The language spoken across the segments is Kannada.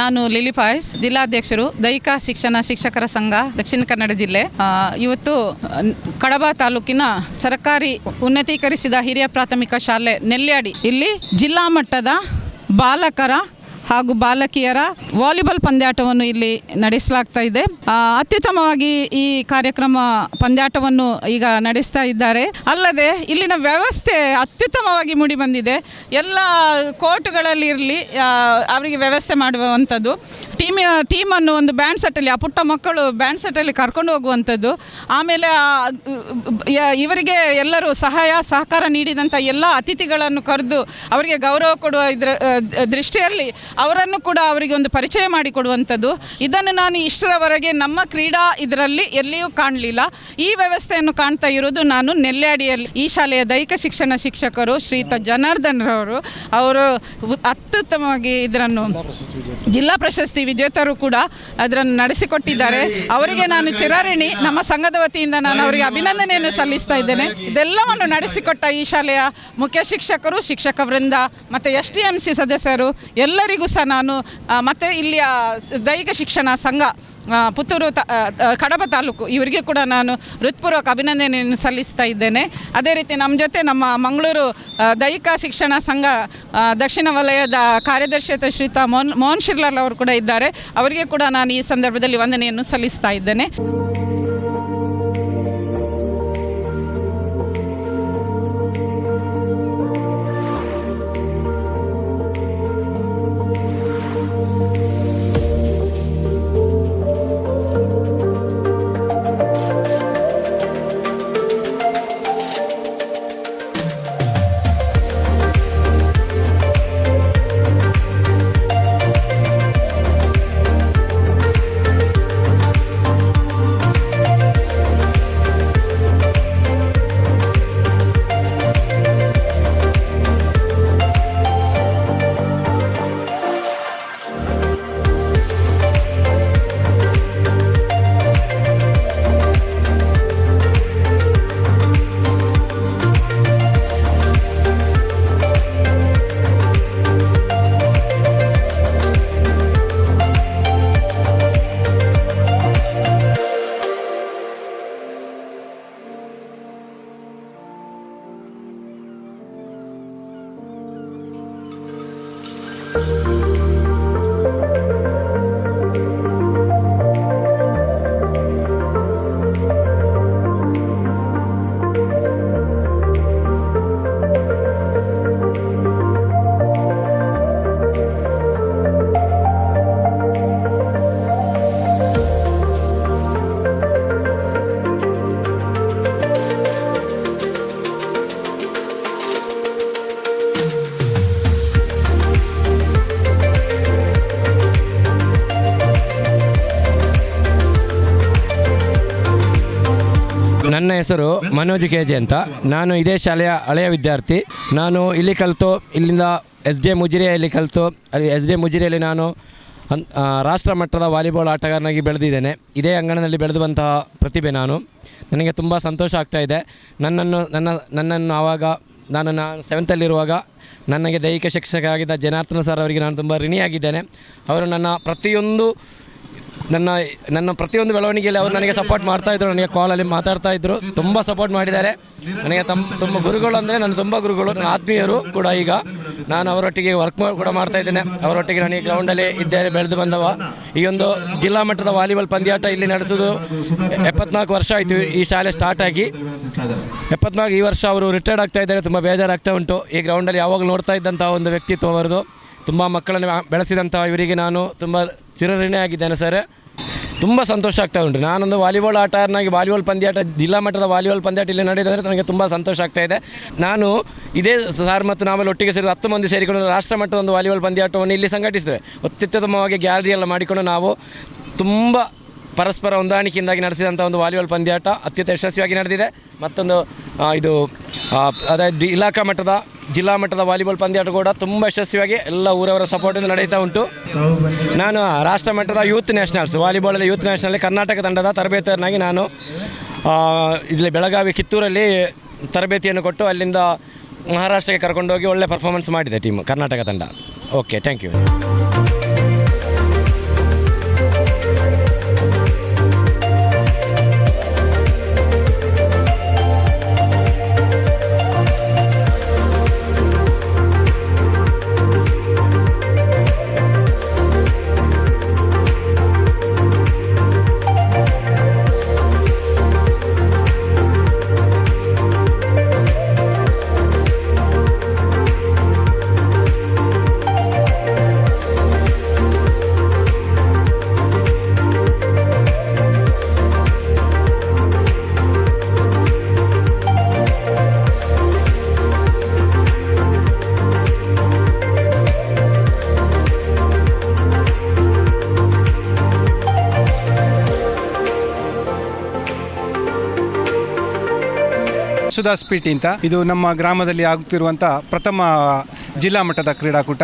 ನಾನು ಲಿಲಿ ಪಾಯ್ಸ್ ಜಿಲ್ಲಾಧ್ಯಕ್ಷರು, ದೈಹಿಕ ಶಿಕ್ಷಣ ಶಿಕ್ಷಕರ ಸಂಘ, ದಕ್ಷಿಣ ಕನ್ನಡ ಜಿಲ್ಲೆ. ಇವತ್ತು ಕಡಬ ತಾಲೂಕಿನ ಸರ್ಕಾರಿ ಉನ್ನತೀಕರಿಸಿದ ಹಿರಿಯ ಪ್ರಾಥಮಿಕ ಶಾಲೆ ನೆಲ್ಯಾಡಿ. ಇಲ್ಲಿ ಜಿಲ್ಲಾ ಮಟ್ಟದ ಬಾಲಕರ ಹಾಗೂ ಬಾಲಕಿಯರ ವಾಲಿಬಾಲ್ ಪಂದ್ಯಾಟವನ್ನು ಇಲ್ಲಿ ನಡೆಸಲಾಗ್ತಾ ಇದೆ. ಅತ್ಯುತ್ತಮವಾಗಿ ಈ ಕಾರ್ಯಕ್ರಮ ಪಂದ್ಯಾಟವನ್ನು ಈಗ ನಡೆಸ್ತಾ ಇದ್ದಾರೆ. ಅಲ್ಲದೆ ಇಲ್ಲಿನ ವ್ಯವಸ್ಥೆ ಅತ್ಯುತ್ತಮವಾಗಿ ಮೂಡಿ ಬಂದಿದೆ. ಎಲ್ಲ ಕೋರ್ಟ್ಗಳಲ್ಲಿ ಇರಲಿ ಅವರಿಗೆ ವ್ಯವಸ್ಥೆ ಮಾಡುವಂಥದ್ದು. ಟೀಮ್, ಟೀಮನ್ನು ಒಂದು ಬ್ಯಾಂಡ್ ಸೆಟ್ಟಲ್ಲಿ, ಆ ಪುಟ್ಟ ಮಕ್ಕಳು ಬ್ಯಾಂಡ್ ಸೆಟ್ಟಲ್ಲಿ ಕರ್ಕೊಂಡು ಹೋಗುವಂಥದ್ದು. ಆಮೇಲೆ ಇವರಿಗೆ ಎಲ್ಲರೂ ಸಹಾಯ, ಸಹಕಾರ ನೀಡಿದಂಥ ಎಲ್ಲ ಅತಿಥಿಗಳನ್ನು ಕರೆದು ಅವರಿಗೆ ಗೌರವ ಕೊಡುವ ಇದರ ದೃಷ್ಟಿಯಲ್ಲಿ ಅವರನ್ನು ಕೂಡ ಅವರಿಗೆ ಒಂದು ಪರಿಚಯ ಮಾಡಿಕೊಡುವಂಥದ್ದು ಇದನ್ನು ನಾನು ಇಷ್ಟರವರೆಗೆ ನಮ್ಮ ಕ್ರೀಡಾ ಇದರಲ್ಲಿ ಎಲ್ಲಿಯೂ ಕಾಣಲಿಲ್ಲ. ಈ ವ್ಯವಸ್ಥೆಯನ್ನು ಕಾಣ್ತಾ ಇರೋದು ನಾನು ನೆಲ್ಲಾಡಿಯಲ್ಲಿ ಈ ಶಾಲೆಯ ದೈಹಿಕ ಶಿಕ್ಷಣ ಶಿಕ್ಷಕರು ಶ್ರೀತ ಜನಾರ್ದನ್ ರವರು. ಅವರು ಅತ್ಯುತ್ತಮವಾಗಿ ಇದರನ್ನು ಜಿಲ್ಲಾ ಪ್ರಶಸ್ತಿ ವಿಜೇತರು ಕೂಡ ಅದರನ್ನು ನಡೆಸಿಕೊಟ್ಟಿದ್ದಾರೆ. ಅವರಿಗೆ ನಾನು ಚಿರಾರಿಣಿ ನಮ್ಮ ಸಂಘದ ವತಿಯಿಂದ ನಾನು ಅವರಿಗೆ ಅಭಿನಂದನೆಯನ್ನು ಸಲ್ಲಿಸ್ತಾ ಇದ್ದೇನೆ. ಇದೆಲ್ಲವನ್ನು ನಡೆಸಿಕೊಟ್ಟ ಈ ಶಾಲೆಯ ಮುಖ್ಯ ಶಿಕ್ಷಕರು, ಶಿಕ್ಷಕ ವೃಂದ, ಮತ್ತು ಎಸ್ ಡಿ ಎಂ ಸಿ ಸದಸ್ಯರು ಎಲ್ಲರಿಗೂ ಸಹ ನಾನು ಮತ್ತು ಇಲ್ಲಿಯ ದೈಹಿಕ ಶಿಕ್ಷಣ ಸಂಘ ಪುತ್ತೂರು ತ ಕಡಬ ತಾಲೂಕು, ಇವರಿಗೆ ಕೂಡ ನಾನು ಹೃತ್ಪೂರ್ವಕ ಅಭಿನಂದನೆಯನ್ನು ಸಲ್ಲಿಸ್ತಾ ಇದ್ದೇನೆ. ಅದೇ ರೀತಿ ನಮ್ಮ ಜೊತೆ ನಮ್ಮ ಮಂಗಳೂರು ದೈಹಿಕ ಶಿಕ್ಷಣ ಸಂಘ ದಕ್ಷಿಣ ವಲಯದ ಕಾರ್ಯದರ್ಶಿ ಶ್ರೀತ ಮೋಹನ್ ಮೋಹನ್ ಶಿರ್ಲಾಲ್ ಅವರು ಕೂಡ ಇದ್ದಾರೆ. ಅವರಿಗೆ ಕೂಡ ನಾನು ಈ ಸಂದರ್ಭದಲ್ಲಿ ವಂದನೆಯನ್ನು ಸಲ್ಲಿಸ್ತಾ ಇದ್ದೇನೆ. ಹೆಸರು ಮನೋಜ್ ಕೆ ಜೆ ಅಂತ. ನಾನು ಇದೇ ಶಾಲೆಯ ಹಳೆಯ ವಿದ್ಯಾರ್ಥಿ. ನಾನು ಇಲ್ಲಿ ಕಲಿತು, ಇಲ್ಲಿಂದ ಎಸ್ ಡಿ ಎ ಮುಜಿರಿಯಲ್ಲಿ ಕಲಿತು ಎಸ್ ಡಿ ಎ ಮುಜಿರಿಯಲ್ಲಿ ನಾನು ರಾಷ್ಟ್ರ ಮಟ್ಟದ ವಾಲಿಬಾಲ್ ಆಟಗಾರನಾಗಿ ಬೆಳೆದಿದ್ದೇನೆ. ಇದೇ ಅಂಗಣದಲ್ಲಿ ಬೆಳೆದು ಬಂತಹ ಪ್ರತಿಭೆ ನಾನು. ನನಗೆ ತುಂಬ ಸಂತೋಷ ಆಗ್ತಾ ಇದೆ. ನನ್ನನ್ನು, ನನ್ನ, ನನ್ನನ್ನು ಆವಾಗ, ನಾನು ನಾನು ಸೆವೆಂತಲ್ಲಿರುವಾಗ ನನಗೆ ದೈಹಿಕ ಶಿಕ್ಷಕರಾಗಿದ್ದ ಜನಾರ್ದನ ಸರ್ ಅವರಿಗೆ ನಾನು ತುಂಬ ಋಣಿಯಾಗಿದ್ದೇನೆ. ಅವರು ನನ್ನ ಪ್ರತಿಯೊಂದು ನನ್ನ ನನ್ನ ಪ್ರತಿಯೊಂದು ಬೆಳವಣಿಗೆಯಲ್ಲಿ ಅವರು ನನಗೆ ಸಪೋರ್ಟ್ ಮಾಡ್ತಾ ಇದ್ರು, ನನಗೆ ಕಾಲಲ್ಲಿ ಮಾತಾಡ್ತಾ ಇದ್ರು. ತುಂಬ ಸಪೋರ್ಟ್ ಮಾಡಿದ್ದಾರೆ. ನನಗೆ ತಮ್ಮ ತುಂಬ ಗುರುಗಳು ಅಂದರೆ ನನ್ನ ತುಂಬ ಗುರುಗಳು, ನನ್ನ ಆತ್ಮೀಯರು ಕೂಡ ಈಗ. ನಾನು ಅವರೊಟ್ಟಿಗೆ ವರ್ಕ್ ಕೂಡ ಮಾಡ್ತಾ ಇದ್ದೇನೆ. ಅವರೊಟ್ಟಿಗೆ ನಾನು ಈ ಗ್ರೌಂಡಲ್ಲಿ ಇದ್ದೇನೆ, ಬೆಳೆದು ಬಂದವ. ಈ ಒಂದು ಜಿಲ್ಲಾ ಮಟ್ಟದ ವಾಲಿಬಾಲ್ ಪಂದ್ಯಾಟ ಇಲ್ಲಿ ನಡೆಸೋದು ಎಪ್ಪತ್ನಾಲ್ಕು ವರ್ಷ ಆಯಿತು. ಈ ಶಾಲೆ ಸ್ಟಾರ್ಟ್ ಆಗಿ. ಎಪ್ಪತ್ನಾಲ್ಕು ಈ ವರ್ಷ ಅವರು ರಿಟೈರ್ಡ್ ಆಗ್ತಾ ಇದ್ದಾರೆ. ತುಂಬ ಬೇಜಾರಾಗ್ತಾ ಉಂಟು. ಈ ಗ್ರೌಂಡಲ್ಲಿ ಯಾವಾಗಲೂ ನೋಡ್ತಾ ಇದ್ದಂಥ ಒಂದು ವ್ಯಕ್ತಿತ್ವ ಅವರದು ತುಂಬ ಮಕ್ಕಳನ್ನು ಬೆಳೆಸಿದಂಥ ಇವರಿಗೆ ನಾನು ತುಂಬ ಚಿರಋಣಿ ಆಗಿದ್ದೇನೆ ಸರ್. ತುಂಬ ಸಂತೋಷ ಆಗ್ತಾ ಉಂಟು. ನಾನೊಂದು ವಾಲಿಬಾಲ್ ಆಟಗಾರನಾಗಿ ವಾಲಿಬಾಲ್ ಪಂದ್ಯಾಟ, ಜಿಲ್ಲಾ ಮಟ್ಟದ ವಾಲಿಬಾಲ್ ಪಂದ್ಯಾಟ ಇಲ್ಲಿ ನಡೆದಂದರೆ ನನಗೆ ತುಂಬ ಸಂತೋಷ ಆಗ್ತಾ ಇದೆ. ನಾನು ಇದೇ ಸಾರ್ ಮತ್ತು ನಾವೆಲ್ಲ ಒಟ್ಟಿಗೆ ಸೇರಿ ಹತ್ತು ಮಂದಿ ಸೇರಿಕೊಂಡು ರಾಷ್ಟ್ರ ಮಟ್ಟದ ಒಂದು ವಾಲಿಬಾಲ್ ಪಂದ್ಯಾಟವನ್ನು ಇಲ್ಲಿ ಸಂಘಟಿಸಿದೆ ಅತ್ಯುತ್ತಮವಾಗಿ ಗ್ಯಾಲರಿ ಎಲ್ಲ ಮಾಡಿಕೊಂಡು ನಾವು ತುಂಬ ಪರಸ್ಪರ ಹೊಂದಾಣಿಕೆಯಿಂದಾಗಿ ನಡೆಸಿದಂಥ ಒಂದು ವಾಲಿಬಾಲ್ ಪಂದ್ಯಾಟ ಅತ್ಯಂತ ಯಶಸ್ವಿಯಾಗಿ ನಡೆದಿದೆ. ಮತ್ತೊಂದು ಇದು ಅದೇ ಇಲಾಖಾ ಮಟ್ಟದ ಜಿಲ್ಲಾ ಮಟ್ಟದ ವಾಲಿಬಾಲ್ ಪಂದ್ಯಾಟ ಕೂಡ ತುಂಬ ಯಶಸ್ವಿಯಾಗಿ ಎಲ್ಲ ಊರವರ ಸಪೋರ್ಟಿಂದ ನಡೀತಾ ಉಂಟು. ನಾನು ರಾಷ್ಟ್ರ ಮಟ್ಟದ ಯೂತ್ ನ್ಯಾಷನಲ್ಸ್ ವಾಲಿಬಾಲಲ್ಲಿ ಯೂತ್ ನ್ಯಾಷನಲ್ಲಿ ಕರ್ನಾಟಕ ತಂಡದ ತರಬೇತಿಯನ್ನಾಗಿ ನಾನು ಇಲ್ಲಿ ಬೆಳಗಾವಿ ಕಿತ್ತೂರಲ್ಲಿ ತರಬೇತಿಯನ್ನು ಕೊಟ್ಟು ಅಲ್ಲಿಂದ ಮಹಾರಾಷ್ಟ್ರಕ್ಕೆ ಕರ್ಕೊಂಡೋಗಿ ಒಳ್ಳೆ ಪರ್ಫಾರ್ಮೆನ್ಸ್ ಮಾಡಿದೆ ಟೀಮ್ ಕರ್ನಾಟಕ ತಂಡ. ಓಕೆ ಥ್ಯಾಂಕ್ ಯು ಸುಧಾಸ್ ಪೀಠಿ ಅಂತ ಇದು ನಮ್ಮ ಗ್ರಾಮದಲ್ಲಿ ಆಗುತ್ತಿರುವಂಥ ಪ್ರಥಮ ಜಿಲ್ಲಾ ಮಟ್ಟದ ಕ್ರೀಡಾಕೂಟ.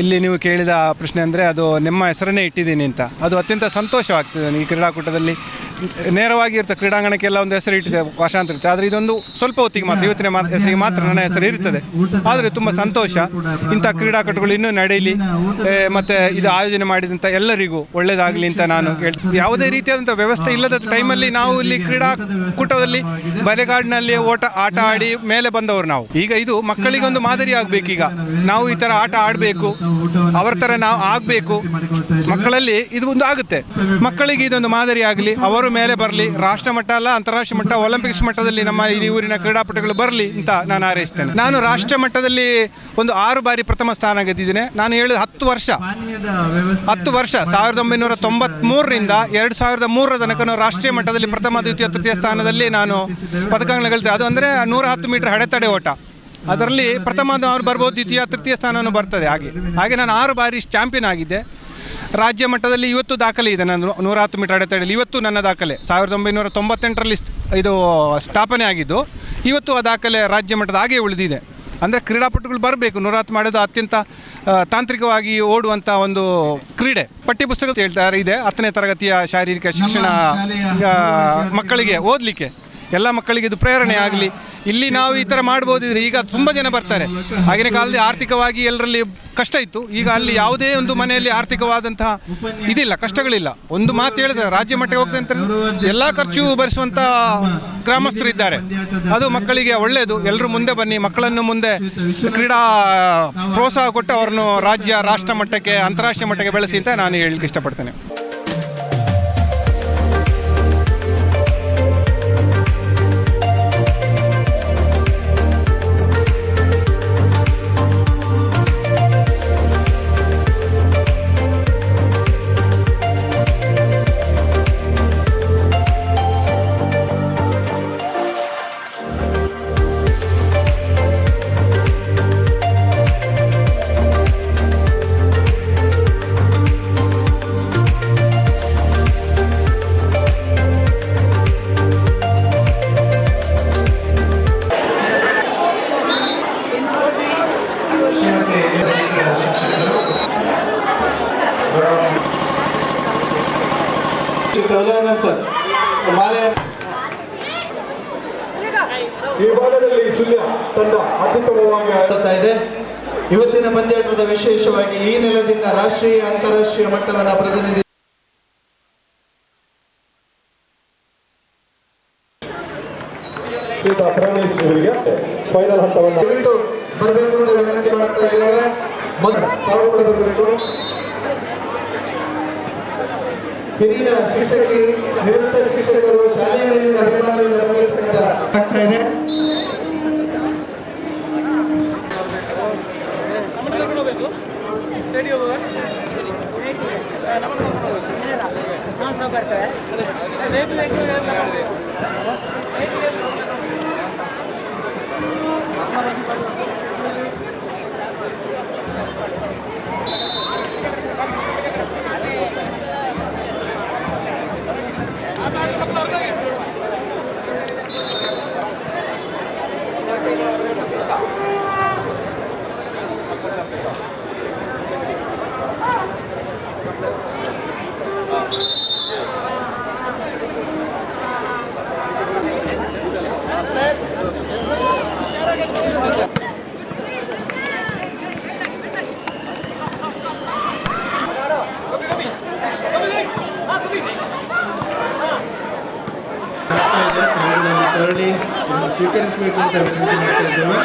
ಇಲ್ಲಿ ನೀವು ಕೇಳಿದ ಪ್ರಶ್ನೆ ಅಂದರೆ ಅದು ನಿಮ್ಮ ಹೆಸರನ್ನೇ ಇಟ್ಟಿದ್ದೀನಿ ಅಂತ. ಅದು ಅತ್ಯಂತ ಸಂತೋಷವಾಗ್ತದೆ ಈ ಕ್ರೀಡಾಕೂಟದಲ್ಲಿ. ನೇರವಾಗಿ ಇರ್ತದೆ ಕ್ರೀಡಾಂಗಣಕ್ಕೆಲ್ಲ ಒಂದು ಹೆಸರು ಇಟ್ಟಿದೆ, ಭಾಷಾಂತರ ಇರ್ತದೆ ಆದರೆ ಇದೊಂದು ಸ್ವಲ್ಪ ಹೊತ್ತಿಗೆ ಮಾತ್ರ, ಇವತ್ತಿನ ಮಾತ್ರ ಹೆಸರಿಗೆ ಮಾತ್ರ ನನ್ನ ಹೆಸರು ಇರ್ತದೆ. ಆದರೆ ತುಂಬ ಸಂತೋಷ. ಇಂಥ ಕ್ರೀಡಾಕೂಟಗಳು ಇನ್ನೂ ನಡೆಯಲಿ. ಮತ್ತು ಇದು ಆಯೋಜನೆ ಮಾಡಿದಂಥ ಎಲ್ಲರಿಗೂ ಒಳ್ಳೆಯದಾಗಲಿ ಅಂತ ನಾನು ಹೇಳ್ತೀನಿ ಯಾವುದೇ ರೀತಿಯಾದಂಥ ವ್ಯವಸ್ಥೆ ಇಲ್ಲದ ಟೈಮಲ್ಲಿ ನಾವು ಇಲ್ಲಿ ಕ್ರೀಡಾಕೂಟದಲ್ಲಿ ಬಲೆಗಾಡಿನಲ್ಲಿ ಓಟ, ಆಟ ಆಡಿ ಮೇಲೆ ಬಂದವರು ನಾವು. ಈಗ ಇದು ಮಕ್ಕಳಿಗೆ ಒಂದು ಮಾದರಿ ಆಗಬೇಕೀಗ. ನಾವು ಈ ಥರ ಆಟ ಆಡಬೇಕು. ಅವರ ಥರ ನಾವು ಆಗಬೇಕು. ಮಕ್ಕಳಲ್ಲಿ ಇದು ಒಂದು ಆಗುತ್ತೆ. ಮಕ್ಕಳಿಗೆ ಇದೊಂದು ಮಾದರಿ ಆಗಲಿ, ಅವರು ಮೇಲೆ ಬರಲಿ ರಾಷ್ಟ್ರ ಮಟ್ಟ ಅಲ್ಲ, ಅಂತಾರಾಷ್ಟ್ರೀಯ ಮಟ್ಟ, ಒಲಿಂಪಿಕ್ಸ್ ಮಟ್ಟದಲ್ಲಿ ನಮ್ಮ ಈ ಊರಿನ ಕ್ರೀಡಾಪಟುಗಳು ಬರಲಿ ಅಂತ ನಾನು ಹಾರೈಸ್ತೇನೆ. ನಾನು ರಾಷ್ಟ್ರ ಮಟ್ಟದಲ್ಲಿ ಒಂದು ಆರು ಬಾರಿ ಪ್ರಥಮ ಸ್ಥಾನ ಗೆದ್ದಿದ್ದೇನೆ. ನಾನು ಹೇಳಿದ ಹತ್ತು ವರ್ಷ ಹತ್ತು ವರ್ಷ, ಸಾವಿರದ ಒಂಬೈನೂರ ತೊಂಬತ್ಮೂರರಿಂದ ಎರಡು ಸಾವಿರದ ಮೂರರ ತನಕ ರಾಷ್ಟ್ರೀಯ ಮಟ್ಟದಲ್ಲಿ ಪ್ರಥಮ, ದ್ವಿತೀಯ, ತೃತೀಯ ಸ್ಥಾನದಲ್ಲಿ ನಾನು ಪದಕಗಳನ್ನ ಗೆಲ್ತೇವೆ ಅದು ಅಂದರೆ ನೂರ ಹತ್ತು ಮೀಟರ್ ಹಡೆತಡೆ ಓಟ. ಅದರಲ್ಲಿ ಪ್ರಥಮ ಅವ್ರು ಬರ್ಬೋದು, ದ್ವಿತೀಯ, ತೃತೀಯ ಸ್ಥಾನವನ್ನು ಬರ್ತದೆ. ಹಾಗೆ ಹಾಗೆ ನಾನು ಆರು ಬಾರಿ ಚಾಂಪಿಯನ್ ಆಗಿದ್ದೆ. ರಾಜ್ಯ ಮಟ್ಟದಲ್ಲಿ ಇವತ್ತು ದಾಖಲೆ ಇದೆ. ನನ್ನ ನೂರ ಹತ್ತು ಮೀಟರ್ ಅಡೆತಡೆಯಲ್ಲಿ ಇವತ್ತು ನನ್ನ ದಾಖಲೆ. ಸಾವಿರದ ಒಂಬೈನೂರ ತೊಂಬತ್ತೆಂಟರಲ್ಲಿ ಇದು ಸ್ಥಾಪನೆ ಆಗಿದ್ದು ಇವತ್ತು ಆ ದಾಖಲೆ ರಾಜ್ಯ ಮಟ್ಟದ ಹಾಗೆ ಉಳಿದಿದೆ. ಅಂದರೆ ಕ್ರೀಡಾಪಟುಗಳು ಬರಬೇಕು. ನೂರ ಹತ್ತು ಮಾಡೋದು ಅತ್ಯಂತ ತಾಂತ್ರಿಕವಾಗಿ ಓಡುವಂಥ ಒಂದು ಕ್ರೀಡೆ. ಪಠ್ಯಪುಸ್ತಕ ಹೇಳ್ತಾರೆ ಇದೆ ಹತ್ತನೇ ತರಗತಿಯ ಶಾರೀರಿಕ ಶಿಕ್ಷಣ ಮಕ್ಕಳಿಗೆ ಓದಲಿಕ್ಕೆ. ಎಲ್ಲ ಮಕ್ಕಳಿಗೆ ಇದು ಪ್ರೇರಣೆ ಆಗಲಿ. ಇಲ್ಲಿ ನಾವು ಈ ಥರ ಮಾಡ್ಬೋದಿದ್ರೆ ಈಗ ತುಂಬ ಜನ ಬರ್ತಾರೆ. ಆಗಿನ ಕಾಲದಲ್ಲಿ ಆರ್ಥಿಕವಾಗಿ ಎಲ್ಲರಲ್ಲಿ ಕಷ್ಟ ಇತ್ತು. ಈಗ ಅಲ್ಲಿ ಯಾವುದೇ ಒಂದು ಮನೆಯಲ್ಲಿ ಆರ್ಥಿಕವಾದಂತಹ ಇದಿಲ್ಲ ಕಷ್ಟಗಳಿಲ್ಲ. ಒಂದು ಮಾತು ಹೇಳಿದ್ರೆ ರಾಜ್ಯ ಮಟ್ಟಕ್ಕೆ ಹೋಗ್ತದೆ ಅಂತ ಎಲ್ಲ ಖರ್ಚು ಭರಿಸುವಂಥ ಗ್ರಾಮಸ್ಥರು ಇದ್ದಾರೆ. ಅದು ಮಕ್ಕಳಿಗೆ ಒಳ್ಳೆಯದು ಎಲ್ಲರೂ ಮುಂದೆ ಬನ್ನಿ. ಮಕ್ಕಳನ್ನು ಮುಂದೆ ಕ್ರೀಡಾ ಪ್ರೋತ್ಸಾಹ ಕೊಟ್ಟು ಅವರನ್ನು ರಾಜ್ಯ ರಾಷ್ಟ್ರ ಮಟ್ಟಕ್ಕೆ ಅಂತಾರಾಷ್ಟ್ರೀಯ ಮಟ್ಟಕ್ಕೆ ಬೆಳೆಸಿ ಅಂತ ನಾನು ಹೇಳಲಿಕ್ಕೆ ಇಷ್ಟಪಡ್ತೇನೆ. ವಿಶೇಷವಾಗಿ ಈ ನೆಲದಿಂದ ರಾಷ್ಟ್ರೀಯ ಅಂತಾರಾಷ್ಟ್ರೀಯ ಮಟ್ಟವನ್ನು ಪ್ರತಿನಿಧಿ ಫೈನಲ್ ಹಂತವನ್ನು ಬಿಟ್ಟು ಬರಬೇಕು ಅಂತ ವಿನಂತಿ ಮಾಡ್ತಾ ಇದ್ದೇವೆ. ತಾವು ಕೂಡ ಬರಬೇಕು ಹಿರಿಯ ಶಿಕ್ಷಕಿ ಆಗ್ತಾ ಸ್ವೀಕರಿಸಬೇಕು ಅಂತ ವಿನಂತಿ ಮಾಡ್ತಾ ಇದ್ದೇವೆ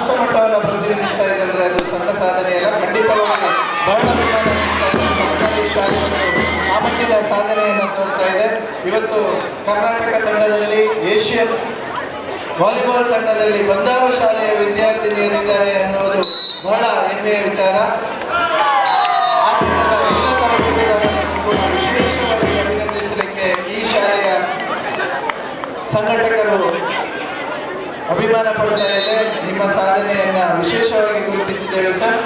ರಾಷ್ಟ್ರ ಮಟ್ಟವನ್ನು ಪ್ರತಿನಿಧಿಸ್ತಾ ಇದೆ ಅಂದ್ರೆ ಅದು ಸಣ್ಣ ಸಾಧನೆ ಅಲ್ಲ, ಖಂಡಿತವಾಗಿ ಬಹಳ ಸರ್ಕಾರಿ ಶಾಲೆ ಒಂದು ಆ ಮಟ್ಟಿನ ಸಾಧನೆಯನ್ನು ತೋರ್ತಾ ಇದೆ. ಇವತ್ತು ಕರ್ನಾಟಕ ತಂಡದಲ್ಲಿ ಏಷ್ಯನ್ ವಾಲಿಬಾಲ್ ತಂಡದಲ್ಲಿ ಬಂದಾರು ಶಾಲೆಯ ವಿದ್ಯಾರ್ಥಿನಿಯರಿದ್ದಾರೆ ಅನ್ನೋದು ಬಹಳ ಹೆಮ್ಮೆಯ ವಿಚಾರ. ಅಭಿಮಾನ ಪಡ್ತಾ ಇದೆ ನಿಮ್ಮ ಸಾಧನೆಯನ್ನ ವಿಶೇಷವಾಗಿ ಗುರುತಿಸಿದ್ದೇವೆ ಸರ್.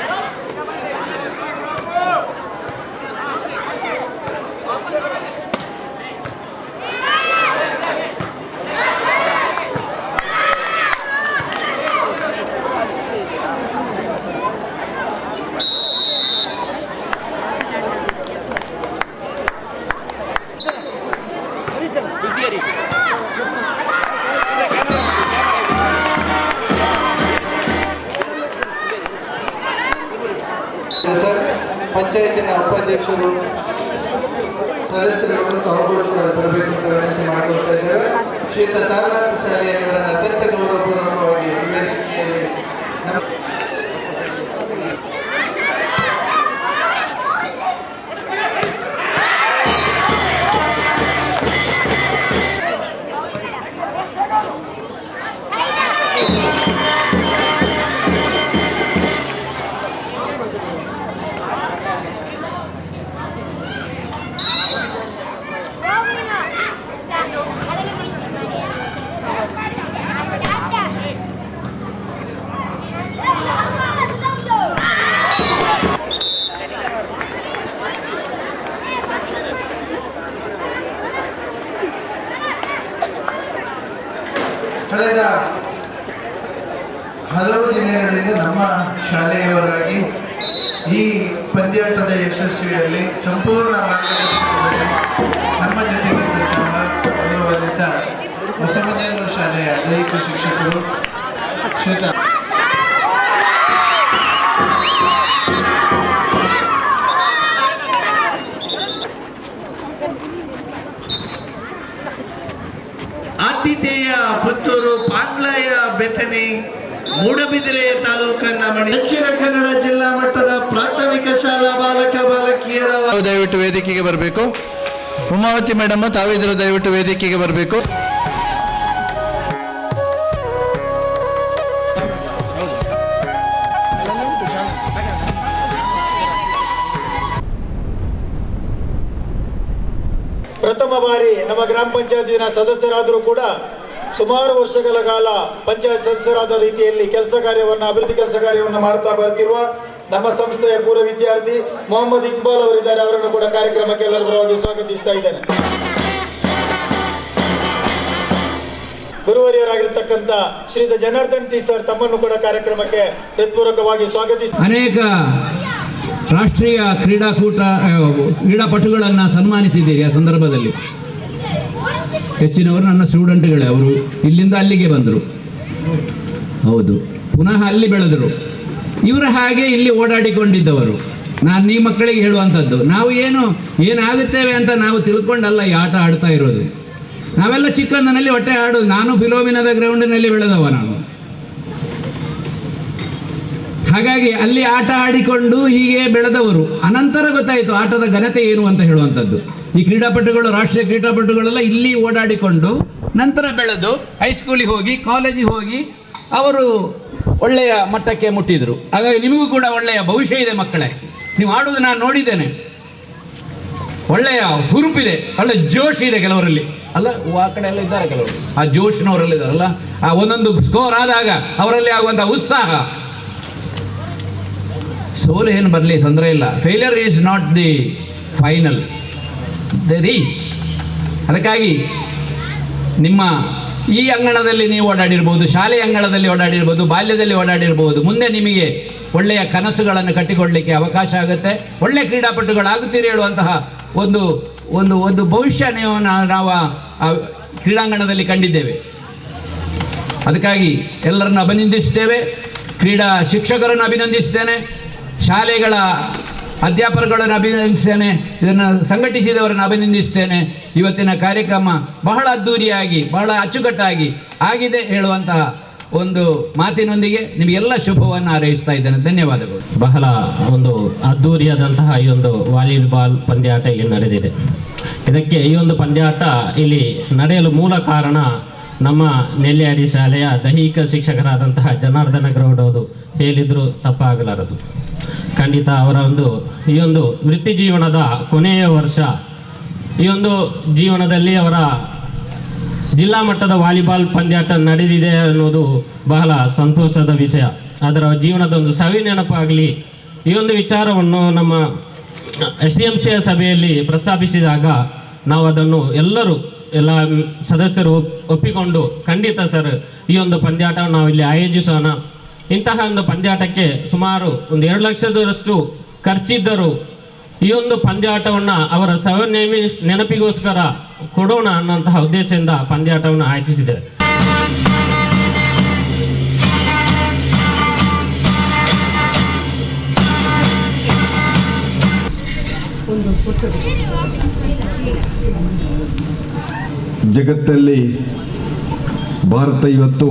ಉಪಾಧ್ಯಕ್ಷರು ಸದಸ್ಯರುಗಳು ಕೂಡ ಬರಬೇಕು ಅಂತ ವಿನಂತಿ ಮಾಡಿಕೊಳ್ತಾ ಇದ್ದೇವೆ. ಶ್ರೀಯುತ ತಾರನಾಥ ಶಾಲೆಯ ಅತ್ಯಂತ ಗೌರವಪೂರ್ವಕವಾಗಿ ಬೆತನಿ ಮೂಡಬಿದಿರೆ ತಾಲೂಕನ್ನ ಮಾಡಿ ದಕ್ಷಿಣ ಕನ್ನಡ ಜಿಲ್ಲಾ ಮಟ್ಟದ ಪ್ರಾಥಮಿಕ ಶಾಲಾ ಬಾಲಕ ಬಾಲಕಿಯರ ದಯವಿಟ್ಟು ವೇದಿಕೆಗೆ ಬರಬೇಕು. ಉಮಾವತಿ ಮೇಡಮ್ ತಾವಿದ್ರು ದಯವಿಟ್ಟು ವೇದಿಕೆಗೆ ಬರಬೇಕು. ಪ್ರಥಮ ಬಾರಿ ನಮ್ಮ ಗ್ರಾಮ ಪಂಚಾಯತಿನ ಸದಸ್ಯರಾದರೂ ಕೂಡ ಸುಮಾರು ವರ್ಷಗಳ ಕಾಲ ಪಂಚಾಯತ್ ಸದಸ್ಯರಾದ ರೀತಿಯಲ್ಲಿ ಕೆಲಸ ಕಾರ್ಯವನ್ನು, ಅಭಿವೃದ್ಧಿ ಕೆಲಸ ಕಾರ್ಯವನ್ನು ಮಾಡ್ತಾ ಬರ್ತಿರುವ ನಮ್ಮ ಸಂಸ್ಥೆಯ ಪೂರ್ವ ವಿದ್ಯಾರ್ಥಿ ಮೊಹಮ್ಮದ್ ಇಕ್ಬಾಲ್ ಅವರಿದ್ದಾರೆ. ಅವರನ್ನು ಕೂಡ ಕಾರ್ಯಕ್ರಮಕ್ಕೆ ಎಲ್ಲರ ಸ್ವಾಗತಿಸ್ತಾ ಇದ್ದೇನೆ. ಗುರುವರಿಯರಾಗಿರ್ತಕ್ಕಂಥ ಶ್ರೀ ಜನಾರ್ದನ್ ಟಿ ಸರ್ ತಮ್ಮನ್ನು ಕೂಡ ಕಾರ್ಯಕ್ರಮಕ್ಕೆ ಹೃತ್ಪೂರ್ವಕವಾಗಿ ಸ್ವಾಗತಿಸ್ತಾ ಅನೇಕ ರಾಷ್ಟ್ರೀಯ ಕ್ರೀಡಾಕೂಟ ಕ್ರೀಡಾಪಟುಗಳನ್ನು ಸನ್ಮಾನಿಸಿದ್ದೀರಿ ಆ ಸಂದರ್ಭದಲ್ಲಿ. ಹೆಚ್ಚಿನವರು ನನ್ನ ಸ್ಟೂಡೆಂಟ್ಗಳೇ ಅವರು ಇಲ್ಲಿಂದ ಅಲ್ಲಿಗೆ ಬಂದರು. ಹೌದು. ಪುನಃ ಅಲ್ಲಿ ಬೆಳೆದರು. ಇವರ ಹಾಗೆ ಇಲ್ಲಿ ಓಡಾಡಿಕೊಂಡಿದ್ದವರು. ನಾನು ಈ ಮಕ್ಕಳಿಗೆ ಹೇಳುವಂಥದ್ದು, ನಾವು ಏನು ಏನಾಗುತ್ತೇವೆ ಅಂತ ನಾವು ತಿಳ್ಕೊಂಡಲ್ಲ ಈ ಆಟ ಆಡ್ತಾ ಇರೋದು. ನಾವೆಲ್ಲ ಚಿಕ್ಕಂದನಲ್ಲಿ ಹೊಟ್ಟೆ ಆಡು ನಾನು ಫಿಲೋಮಿನದ ಗ್ರೌಂಡಿನಲ್ಲಿ ಬೆಳೆದವ ನಾನು. ಹಾಗಾಗಿ ಅಲ್ಲಿ ಆಟ ಆಡಿಕೊಂಡು ಹೀಗೆ ಬೆಳೆದವರು. ಅನಂತರ ಗೊತ್ತಾಯಿತು, ಆಟದ ಘನತೆ ಏನು ಅಂತ ಹೇಳುವಂಥದ್ದು. ಈ ಕ್ರೀಡಾಪಟುಗಳು ರಾಷ್ಟ್ರೀಯ ಕ್ರೀಡಾಪಟುಗಳೆಲ್ಲ ಇಲ್ಲಿ ಓಡಾಡಿಕೊಂಡು ನಂತರ ಬೆಳೆದು ಹೈಸ್ಕೂಲಿಗೆ ಹೋಗಿ ಕಾಲೇಜಿಗೆ ಹೋಗಿ ಅವರು ಒಳ್ಳೆಯ ಮಟ್ಟಕ್ಕೆ ಮುಟ್ಟಿದ್ರು. ಹಾಗಾಗಿ ನಿಮಗೂ ಕೂಡ ಒಳ್ಳೆಯ ಭವಿಷ್ಯ ಇದೆ ಮಕ್ಕಳೇ. ನೀವು ಆಡುವುದು ನಾನು ನೋಡಿದ್ದೇನೆ. ಒಳ್ಳೆಯ ಹುರುಪಿದೆ ಒಳ್ಳೆ ಜೋಶ್ ಇದೆ ಕೆಲವರಲ್ಲಿ. ಅಲ್ಲ ಆ ಕಡೆ ಎಲ್ಲ ಇದ್ದಾರೆ ಕೆಲವರು. ಆ ಜೋಶ್ನವರಲ್ಲಿ ಇದ್ದಾರಲ್ಲ ಆ ಒಂದೊಂದು ಸ್ಕೋರ್ ಆದಾಗ ಅವರಲ್ಲಿ ಆಗುವಂಥ ಉತ್ಸಾಹ. ಸೋಲು ಏನು ಬರಲಿ ತೊಂದರೆ ಇಲ್ಲ. Failure is not the final the is ಅದಕ್ಕಾಗಿ ನಿಮ್ಮ ಈ ಅಂಗಣದಲ್ಲಿ ನೀವು ಓಡಾಡಿರ್ಬೋದು ಶಾಲೆಯ ಅಂಗಣದಲ್ಲಿ ಓಡಾಡಿರ್ಬೋದು, ಬಾಲ್ಯದಲ್ಲಿ ಓಡಾಡಿರ್ಬೋದು, ಮುಂದೆ ನಿಮಗೆ ಒಳ್ಳೆಯ ಕನಸುಗಳನ್ನು ಕಟ್ಟಿಕೊಳ್ಳಲಿಕ್ಕೆ ಅವಕಾಶ ಆಗುತ್ತೆ. ಒಳ್ಳೆ ಕ್ರೀಡಾಪಟುಗಳಾಗುತ್ತೀರಿ ಹೇಳುವಂತಹ ಒಂದು ಒಂದು ಒಂದು ಭವಿಷ್ಯ ನೀವು, ನಾವು ಕ್ರೀಡಾಂಗಣದಲ್ಲಿ ಕಂಡಿದ್ದೇವೆ. ಅದಕ್ಕಾಗಿ ಎಲ್ಲರನ್ನು ಅಭಿನಂದಿಸ್ತೇವೆ ಕ್ರೀಡಾ ಶಿಕ್ಷಕರನ್ನು ಅಭಿನಂದಿಸ್ತೇನೆ ಶಾಲೆಗಳ ಅಧ್ಯಾಪಕಗಳನ್ನು ಅಭಿನಂದಿಸ್ತೇನೆ. ಇದನ್ನು ಸಂಘಟಿಸಿದವರನ್ನು ಅಭಿನಂದಿಸ್ತೇನೆ. ಇವತ್ತಿನ ಕಾರ್ಯಕ್ರಮ ಬಹಳ ಅದ್ಧೂರಿಯಾಗಿ ಬಹಳ ಅಚ್ಚುಕಟ್ಟಾಗಿ ಆಗಿದೆ ಹೇಳುವಂತಹ ಒಂದು ಮಾತಿನೊಂದಿಗೆ ನಿಮಗೆಲ್ಲ ಶುಭವನ್ನು ಹಾರೈಸ್ತಾ ಇದ್ದೇನೆ. ಧನ್ಯವಾದಗಳು. ಬಹಳ ಒಂದು ಅದ್ದೂರಿಯಾದಂತಹ ಈ ಒಂದು ವಾಲಿಬಾಲ್ ಪಂದ್ಯಾಟ ಇಲ್ಲಿ ನಡೆದಿದೆ. ಇದಕ್ಕೆ ಈ ಒಂದು ಪಂದ್ಯಾಟ ಇಲ್ಲಿ ನಡೆಯಲು ಮೂಲ ಕಾರಣ ನಮ್ಮ ನೆಲ್ಯಾಡಿ ಶಾಲೆಯ ದೈಹಿಕ ಶಿಕ್ಷಕರಾದಂತಹ ಜನಾರ್ದನ ಗೌಡ ಅವರು ಹೇಳಿದ್ರು ತಪ್ಪಾಗಲಾರದು. ಖಂಡಿತ ಅವರ ಒಂದು, ಈ ಒಂದು ವೃತ್ತಿ ಜೀವನದ ಕೊನೆಯ ವರ್ಷ, ಈ ಒಂದು ಜೀವನದಲ್ಲಿ ಅವರ ಜಿಲ್ಲಾ ಮಟ್ಟದ ವಾಲಿಬಾಲ್ ಪಂದ್ಯಾಟ ನಡೆದಿದೆ ಅನ್ನೋದು ಬಹಳ ಸಂತೋಷದ ವಿಷಯ. ಅದರ ಜೀವನದ ಒಂದು ಸವಿ ನೆನಪಾಗಲಿ, ಈ ಒಂದು ವಿಚಾರವನ್ನು ನಮ್ಮ ಎಸ್ ಡಿ ಎಂ ಸಭೆಯಲ್ಲಿ ಪ್ರಸ್ತಾಪಿಸಿದಾಗ ನಾವು ಅದನ್ನು ಎಲ್ಲರೂ, ಎಲ್ಲ ಸದಸ್ಯರು ಒಪ್- ಒಪ್ಪಿಕೊಂಡು ಖಂಡಿತ ಸರ್, ಈ ಒಂದು ಪಂದ್ಯಾಟವನ್ನು ನಾವು ಇಲ್ಲಿ ಆಯೋಜಿಸೋಣ ಇಂತಹ ಒಂದು ಪಂದ್ಯಾಟಕ್ಕೆ ಸುಮಾರು ಒಂದು ಎರಡು ಲಕ್ಷದಷ್ಟು ಖರ್ಚಿದ್ದರೂ ಈ ಒಂದು ಪಂದ್ಯಾಟವನ್ನ ಅವರ ಸವ ನೆನಪಿಗೋಸ್ಕರ ಕೊಡೋಣ ಅನ್ನೋಂತಹ ಉದ್ದೇಶದಿಂದ ಪಂದ್ಯಾಟವನ್ನು ಆಯೋಜಿಸಿದೆ ಜಗತ್ತಲ್ಲಿ ಭಾರತ ಇವತ್ತು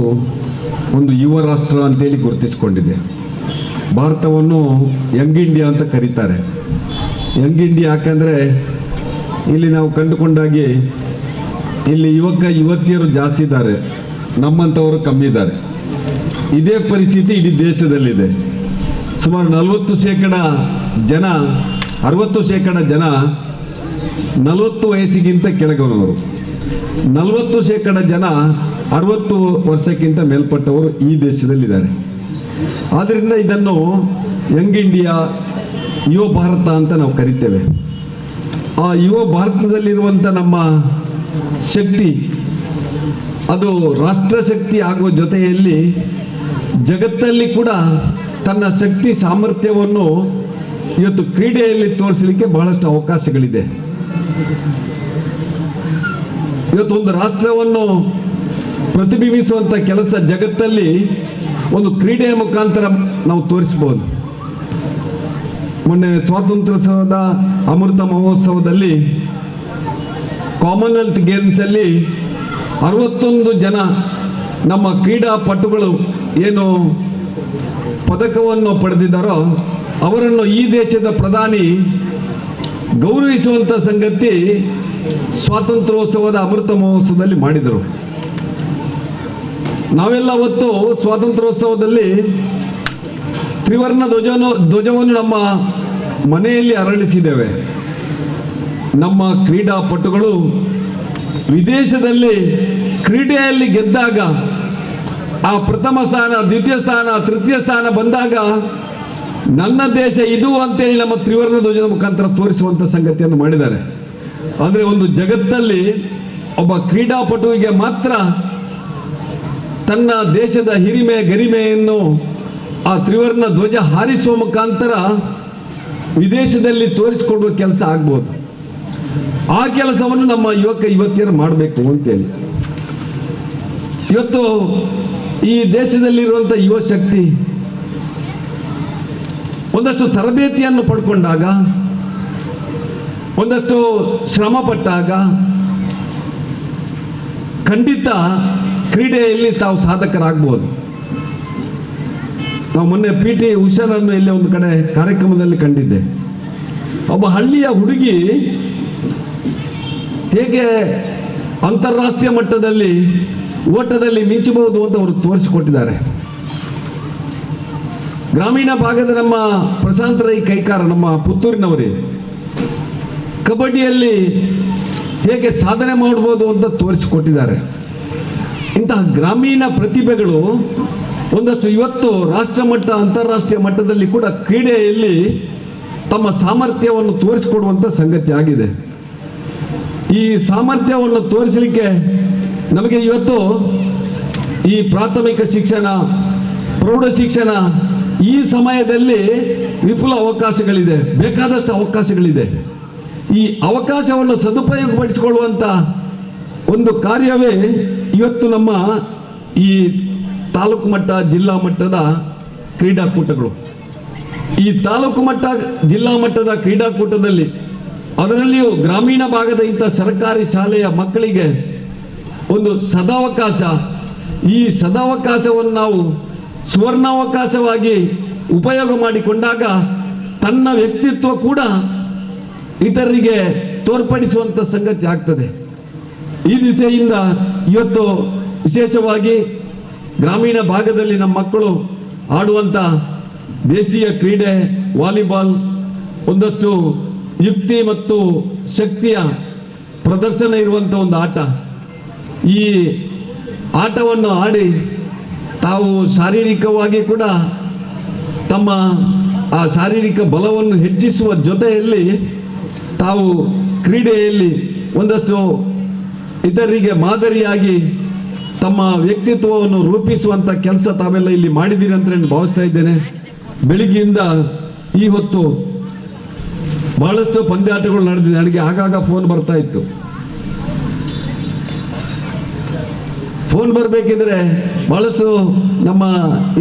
ಒಂದು ಯುವ ರಾಷ್ಟ್ರ ಅಂತೇಳಿ ಗುರುತಿಸಿಕೊಂಡಿದೆ. ಭಾರತವನ್ನು ಯಂಗ್ ಇಂಡಿಯಾ ಅಂತ ಕರೀತಾರೆ. ಯಂಗ್ ಇಂಡಿಯಾ ಯಾಕಂದರೆ ಇಲ್ಲಿ ನಾವು ಕಂಡುಕೊಂಡಾಗಿ ಇಲ್ಲಿ ಯುವಕ ಯುವತಿಯರು ಜಾಸ್ತಿ ಇದ್ದಾರೆ. ನಮ್ಮಂಥವರು ಕಮ್ಮಿ ಇದ್ದಾರೆ. ಇದೇ ಪರಿಸ್ಥಿತಿ ಇಡೀ ದೇಶದಲ್ಲಿದೆ. ಸುಮಾರು ನಲವತ್ತು ಶೇಕಡ ಜನ, ಅರವತ್ತು ಶೇಕಡ ಜನ ನಲವತ್ತು ವಯಸ್ಸಿಗಿಂತ ಕೆಳಗವರು ನಲವತ್ತು ಶೇಕಡ ಜನ ಅರವತ್ತು ವರ್ಷಕ್ಕಿಂತ ಮೇಲ್ಪಟ್ಟವರು ಈ ದೇಶದಲ್ಲಿದ್ದಾರೆ. ಆದ್ದರಿಂದ ಇದನ್ನು ಯಂಗ್ ಇಂಡಿಯಾ ಯುವ ಭಾರತ ಅಂತ ನಾವು ಕರಿತೇವೆ. ಆ ಯುವ ಭಾರತದಲ್ಲಿರುವಂಥ ನಮ್ಮ ಶಕ್ತಿ, ಅದು ರಾಷ್ಟ್ರ ಶಕ್ತಿ ಆಗುವ ಜೊತೆಯಲ್ಲಿ ಜಗತ್ತಲ್ಲಿ ಕೂಡ ತನ್ನ ಶಕ್ತಿ ಸಾಮರ್ಥ್ಯವನ್ನು ಇವತ್ತು ಕ್ರೀಡೆಯಲ್ಲಿ ತೋರಿಸಲಿಕ್ಕೆ ಬಹಳಷ್ಟು ಅವಕಾಶಗಳಿದೆ. ಇವತ್ತು ಒಂದು ರಾಷ್ಟ್ರವನ್ನು ಪ್ರತಿಬಿಂಬಿಸುವಂಥ ಕೆಲಸ ಜಗತ್ತಲ್ಲಿ ಒಂದು ಕ್ರೀಡೆಯ ಮುಖಾಂತರ ನಾವು ತೋರಿಸ್ಬೋದು ಮೊನ್ನೆ ಸ್ವಾತಂತ್ರ್ಯೋತ್ಸವದ ಅಮೃತ ಮಹೋತ್ಸವದಲ್ಲಿ ಕಾಮನ್ವೆಲ್ತ್ ಗೇಮ್ಸಲ್ಲಿ ಅರವತ್ತೊಂದು ಜನ ನಮ್ಮ ಕ್ರೀಡಾಪಟುಗಳು ಏನು ಪದಕವನ್ನು ಪಡೆದಿದ್ದಾರೋ ಅವರನ್ನು ಈ ದೇಶದ ಪ್ರಧಾನಿ ಗೌರವಿಸುವಂಥ ಸಂಗತಿ ಸ್ವಾತಂತ್ರ್ಯೋತ್ಸವದ ಅಮೃತ ಮಹೋತ್ಸವದಲ್ಲಿ ಮಾಡಿದರು. ನಾವೆಲ್ಲ ಅವತ್ತು ಸ್ವಾತಂತ್ರ್ಯೋತ್ಸವದಲ್ಲಿ ತ್ರಿವರ್ಣ ಧ್ವಜವನ್ನು ಧ್ವಜವನ್ನು ನಮ್ಮ ಮನೆಯಲ್ಲಿ ಅರಳಿಸಿದ್ದೇವೆ. ನಮ್ಮ ಕ್ರೀಡಾಪಟುಗಳು ವಿದೇಶದಲ್ಲಿ ಕ್ರೀಡೆಯಲ್ಲಿ ಗೆದ್ದಾಗ, ಆ ಪ್ರಥಮ ಸ್ಥಾನ, ದ್ವಿತೀಯ ಸ್ಥಾನ, ತೃತೀಯ ಸ್ಥಾನ ಬಂದಾಗ, ನನ್ನ ದೇಶ ಇದು ಅಂತೇಳಿ ನಮ್ಮ ತ್ರಿವರ್ಣ ಧ್ವಜದ ಮುಖಾಂತರ ತೋರಿಸುವಂಥ ಸಂಗತಿಯನ್ನು ಮಾಡಿದ್ದಾರೆ. ಅಂದರೆ ಒಂದು ಜಗತ್ತಲ್ಲಿ ಒಬ್ಬ ಕ್ರೀಡಾಪಟುವಿಗೆ ಮಾತ್ರ ತನ್ನ ದೇಶದ ಹಿರಿಮೆ ಗರಿಮೆಯನ್ನು ಆ ತ್ರಿವರ್ಣ ಧ್ವಜ ಹಾರಿಸುವ ಮುಖಾಂತರ ವಿದೇಶದಲ್ಲಿ ತೋರಿಸಿಕೊಡುವ ಕೆಲಸ ಆಗ್ಬೋದು. ಆ ಕೆಲಸವನ್ನು ನಮ್ಮ ಯುವಕ ಯುವತಿಯರು ಮಾಡಬೇಕು ಅಂತೇಳಿ. ಇವತ್ತು ಈ ದೇಶದಲ್ಲಿರುವಂಥ ಯುವ ಶಕ್ತಿ ಒಂದಷ್ಟು ತರಬೇತಿಯನ್ನು ಪಡ್ಕೊಂಡಾಗ, ಒಂದಷ್ಟು ಶ್ರಮ ಪಟ್ಟಾಗ ಖಂಡಿತ ಕ್ರೀಡೆಯಲ್ಲಿ ತಾವು ಸಾಧಕರಾಗ್ಬೋದು. ನಾವು ಮೊನ್ನೆ ಪಿ ಟಿ ಹುಷಾರನ್ನು ಇಲ್ಲಿ ಒಂದು ಕಡೆ ಕಾರ್ಯಕ್ರಮದಲ್ಲಿ ಕಂಡಿದ್ದೆ. ಒಬ್ಬ ಹಳ್ಳಿಯ ಹುಡುಗಿ ಹೇಗೆ ಅಂತಾರಾಷ್ಟ್ರೀಯ ಮಟ್ಟದಲ್ಲಿ ಓಟದಲ್ಲಿ ಮಿಂಚಬಹುದು ಅಂತ ಅವರು ತೋರಿಸಿಕೊಟ್ಟಿದ್ದಾರೆ. ಗ್ರಾಮೀಣ ಭಾಗದ ನಮ್ಮ ಪ್ರಶಾಂತ್ ರೈ ಕೈಕಾರ, ನಮ್ಮ ಪುತ್ತೂರಿನವರೇ, ಕಬಡ್ಡಿಯಲ್ಲಿ ಹೇಗೆ ಸಾಧನೆ ಮಾಡ್ಬೋದು ಅಂತ ತೋರಿಸಿಕೊಟ್ಟಿದ್ದಾರೆ. ಇಂತಹ ಗ್ರಾಮೀಣ ಪ್ರತಿಭೆಗಳು ಒಂದಷ್ಟು ಇವತ್ತು ರಾಷ್ಟ್ರ ಮಟ್ಟ ಅಂತಾರಾಷ್ಟ್ರೀಯ ಮಟ್ಟದಲ್ಲಿ ಕೂಡ ಕ್ರೀಡೆಯಲ್ಲಿ ತಮ್ಮ ಸಾಮರ್ಥ್ಯವನ್ನು ತೋರಿಸಿಕೊಡುವಂಥ ಸಂಗತಿ ಆಗಿದೆ. ಈ ಸಾಮರ್ಥ್ಯವನ್ನು ತೋರಿಸಲಿಕ್ಕೆ ನಮಗೆ ಇವತ್ತು ಈ ಪ್ರಾಥಮಿಕ ಶಿಕ್ಷಣ, ಪ್ರೌಢ ಶಿಕ್ಷಣ ಈ ಸಮಯದಲ್ಲಿ ವಿಪುಲ ಅವಕಾಶಗಳಿದೆ, ಬೇಕಾದಷ್ಟು ಅವಕಾಶಗಳಿದೆ. ಈ ಅವಕಾಶವನ್ನು ಸದುಪಯೋಗಪಡಿಸಿಕೊಳ್ಳುವಂಥ ಒಂದು ಕಾರ್ಯವೇ ಇವತ್ತು ನಮ್ಮ ಈ ತಾಲೂಕು ಮಟ್ಟ, ಜಿಲ್ಲಾ ಮಟ್ಟದ ಕ್ರೀಡಾಕೂಟಗಳು. ಈ ತಾಲೂಕು ಮಟ್ಟ, ಜಿಲ್ಲಾ ಮಟ್ಟದ ಕ್ರೀಡಾಕೂಟದಲ್ಲಿ ಅದರಲ್ಲಿಯೂ ಗ್ರಾಮೀಣ ಭಾಗದ ಇಂಥ ಸರ್ಕಾರಿ ಶಾಲೆಯ ಮಕ್ಕಳಿಗೆ ಒಂದು ಸದಾವಕಾಶ. ಈ ಸದಾವಕಾಶವನ್ನು ನಾವು ಸುವರ್ಣಾವಕಾಶವಾಗಿ ಉಪಯೋಗ ಮಾಡಿಕೊಂಡಾಗ ತನ್ನ ವ್ಯಕ್ತಿತ್ವ ಕೂಡ ಇತರರಿಗೆ ತೋರ್ಪಡಿಸುವಂಥ ಸಂಗತಿ ಆಗ್ತದೆ. ಈ ದಿಸೆಯಿಂದ ಇವತ್ತು ವಿಶೇಷವಾಗಿ ಗ್ರಾಮೀಣ ಭಾಗದಲ್ಲಿ ನಮ್ಮ ಮಕ್ಕಳು ಆಡುವಂಥ ದೇಶೀಯ ಕ್ರೀಡೆ, ವಾಲಿಬಾಲ್ ಒಂದಷ್ಟು ಯುಕ್ತಿ ಮತ್ತು ಶಕ್ತಿಯ ಪ್ರದರ್ಶನ ಇರುವಂಥ ಒಂದು ಆಟ. ಈ ಆಟವನ್ನು ಆಡಿ ತಾವು ಶಾರೀರಿಕವಾಗಿ ಕೂಡ ತಮ್ಮ ಆ ಶಾರೀರಿಕ ಬಲವನ್ನು ಹೆಚ್ಚಿಸುವ ಜೊತೆಯಲ್ಲಿ ತಾವು ಕ್ರೀಡೆಯಲ್ಲಿ ಒಂದಷ್ಟು ಇತರರಿಗೆ ಮಾದರಿಯಾಗಿ ತಮ್ಮ ವ್ಯಕ್ತಿತ್ವವನ್ನು ರೂಪಿಸುವಂಥ ಕೆಲಸ ತಾವೆಲ್ಲ ಇಲ್ಲಿ ಮಾಡಿದ್ದೀರಿ ಅಂತ ನಾನು ಭಾವಿಸ್ತಾ ಇದ್ದೇನೆ. ಬೆಳಿಗ್ಗೆಯಿಂದ ಈ ಹೊತ್ತು ಬಹಳಷ್ಟು ಪಂದ್ಯಾಟಗಳು ನಡೆದಿದೆ. ನನಗೆ ಆಗಾಗ ಫೋನ್ ಬರ್ತಾ ಇತ್ತು. ಫೋನ್ ಬರಬೇಕಿದ್ರೆ ಬಹಳಷ್ಟು ನಮ್ಮ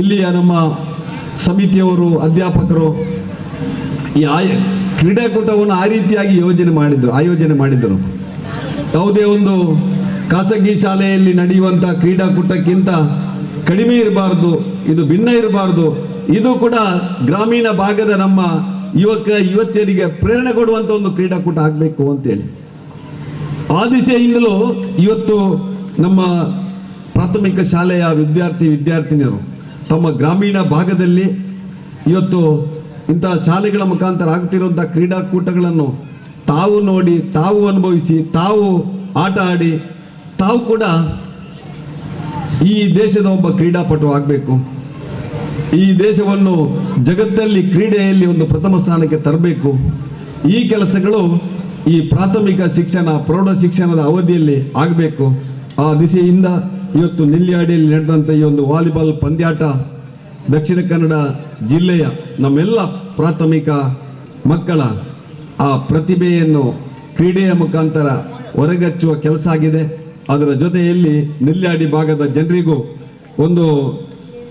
ಇಲ್ಲಿಯ ನಮ್ಮ ಸಮಿತಿಯವರು, ಅಧ್ಯಾಪಕರು ಈ ಆಯ ಕ್ರೀಡಾಕೂಟವನ್ನು ಆ ರೀತಿಯಾಗಿ ಯೋಜನೆ ಮಾಡಿದ್ರು, ಆಯೋಜನೆ ಮಾಡಿದರು. ಯಾವುದೇ ಒಂದು ಖಾಸಗಿ ಶಾಲೆಯಲ್ಲಿ ನಡೆಯುವಂಥ ಕ್ರೀಡಾಕೂಟಕ್ಕಿಂತ ಕಡಿಮೆ ಇರಬಾರ್ದು, ಇದು ಭಿನ್ನ ಇರಬಾರ್ದು. ಇದು ಕೂಡ ಗ್ರಾಮೀಣ ಭಾಗದ ನಮ್ಮ ಯುವಕ, ಯುವತಿಯರಿಗೆ ಪ್ರೇರಣೆ ಕೊಡುವಂಥ ಒಂದು ಕ್ರೀಡಾಕೂಟ ಆಗಬೇಕು ಅಂತೇಳಿ ಆ ದಿಸೆಯಿಂದಲೂ ಇವತ್ತು ನಮ್ಮ ಪ್ರಾಥಮಿಕ ಶಾಲೆಯ ವಿದ್ಯಾರ್ಥಿ, ವಿದ್ಯಾರ್ಥಿನಿಯರು ತಮ್ಮ ಗ್ರಾಮೀಣ ಭಾಗದಲ್ಲಿ ಇವತ್ತು ಇಂಥ ಶಾಲೆಗಳ ಮುಖಾಂತರ ಆಗ್ತಿರುವಂಥ ಕ್ರೀಡಾಕೂಟಗಳನ್ನು ತಾವು ನೋಡಿ, ತಾವು ಅನುಭವಿಸಿ, ತಾವು ಆಟ ಆಡಿ, ತಾವು ಕೂಡ ಈ ದೇಶದ ಒಬ್ಬ ಕ್ರೀಡಾಪಟು ಆಗಬೇಕು. ಈ ದೇಶವನ್ನು ಜಗತ್ತಲ್ಲಿ ಕ್ರೀಡೆಯಲ್ಲಿ ಒಂದು ಪ್ರಥಮ ಸ್ಥಾನಕ್ಕೆ ತರಬೇಕು. ಈ ಕೆಲಸಗಳು ಈ ಪ್ರಾಥಮಿಕ ಶಿಕ್ಷಣ, ಪ್ರೌಢ ಶಿಕ್ಷಣದ ಅವಧಿಯಲ್ಲಿ ಆಗಬೇಕು. ಆ ದಿಸೆಯಿಂದ ಇವತ್ತು ನಿಲ್ಯಾಡಿಯಲ್ಲಿ ನಡೆದಂಥ ಈ ಒಂದು ವಾಲಿಬಾಲ್ ಪಂದ್ಯಾಟ ದಕ್ಷಿಣ ಕನ್ನಡ ಜಿಲ್ಲೆಯ ನಮ್ಮೆಲ್ಲ ಪ್ರಾಥಮಿಕ ಮಕ್ಕಳ ಆ ಪ್ರತಿಭೆಯನ್ನು ಕ್ರೀಡೆಯ ಮುಖಾಂತರ ಹೊರಗಚ್ಚುವ ಕೆಲಸ ಆಗಿದೆ. ಅದರ ಜೊತೆಯಲ್ಲಿ ನೆಲ್ಯಾಡಿ ಭಾಗದ ಜನರಿಗೂ ಒಂದು